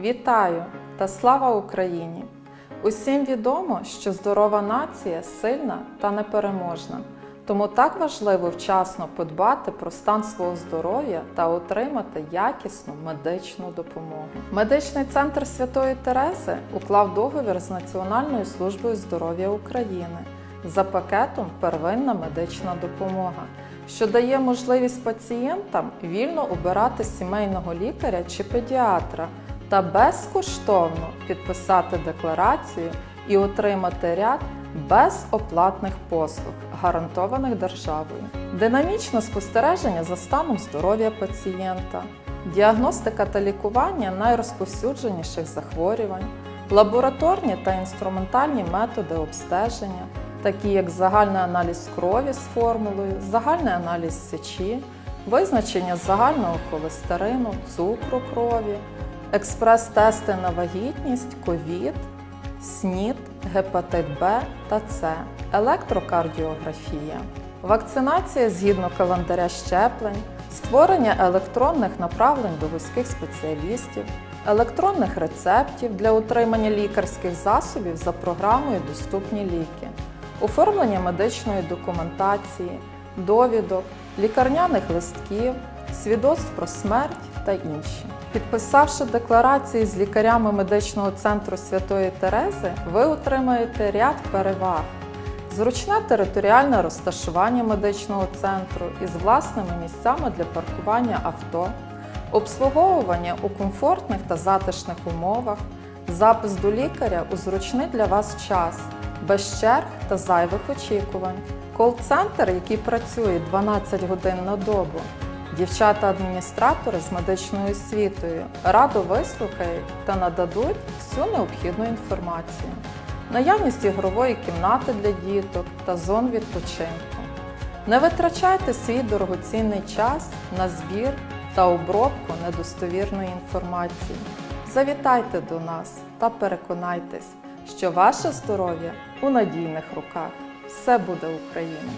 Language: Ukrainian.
Вітаю та слава Україні! Усім відомо, що здорова нація сильна та непереможна. Тому так важливо вчасно подбати про стан свого здоров'я та отримати якісну медичну допомогу. Медичний центр Святої Терези уклав договір з Національною службою здоров'я України за пакетом Первинна медична допомога, що дає можливість пацієнтам вільно обирати сімейного лікаря чи педіатра та безкоштовно підписати декларацію і отримати ряд безоплатних послуг, гарантованих державою, динамічне спостереження за станом здоров'я пацієнта, діагностика та лікування найрозповсюдженіших захворювань, лабораторні та інструментальні методи обстеження, такі як загальний аналіз крові з формулою, загальний аналіз сечі, визначення загального холестерину, цукру крові, експрес-тести на вагітність, ковід, СНІД, гепатит Б та С, електрокардіографія, вакцинація згідно календаря щеплень, створення електронних направлень до вузьких спеціалістів, електронних рецептів для отримання лікарських засобів за програмою Доступні ліки, оформлення медичної документації, довідок, лікарняних листків, свідоцтв про смерть та інші. Підписавши декларації з лікарями медичного центру Святої Терези, ви отримаєте ряд переваг. Зручне територіальне розташування медичного центру із власними місцями для паркування авто, обслуговування у комфортних та затишних умовах, запис до лікаря у зручний для вас час, без черг та зайвих очікувань, кол-центр, який працює 12 годин на добу, Дівчата-адміністратори з медичною освітою радо вислухають та нададуть всю необхідну інформацію, наявність ігрової кімнати для діток та зон відпочинку. Не витрачайте свій дорогоцінний час на збір та обробку недостовірної інформації. Завітайте до нас та переконайтесь, що ваше здоров'я у надійних руках. Все буде Україна!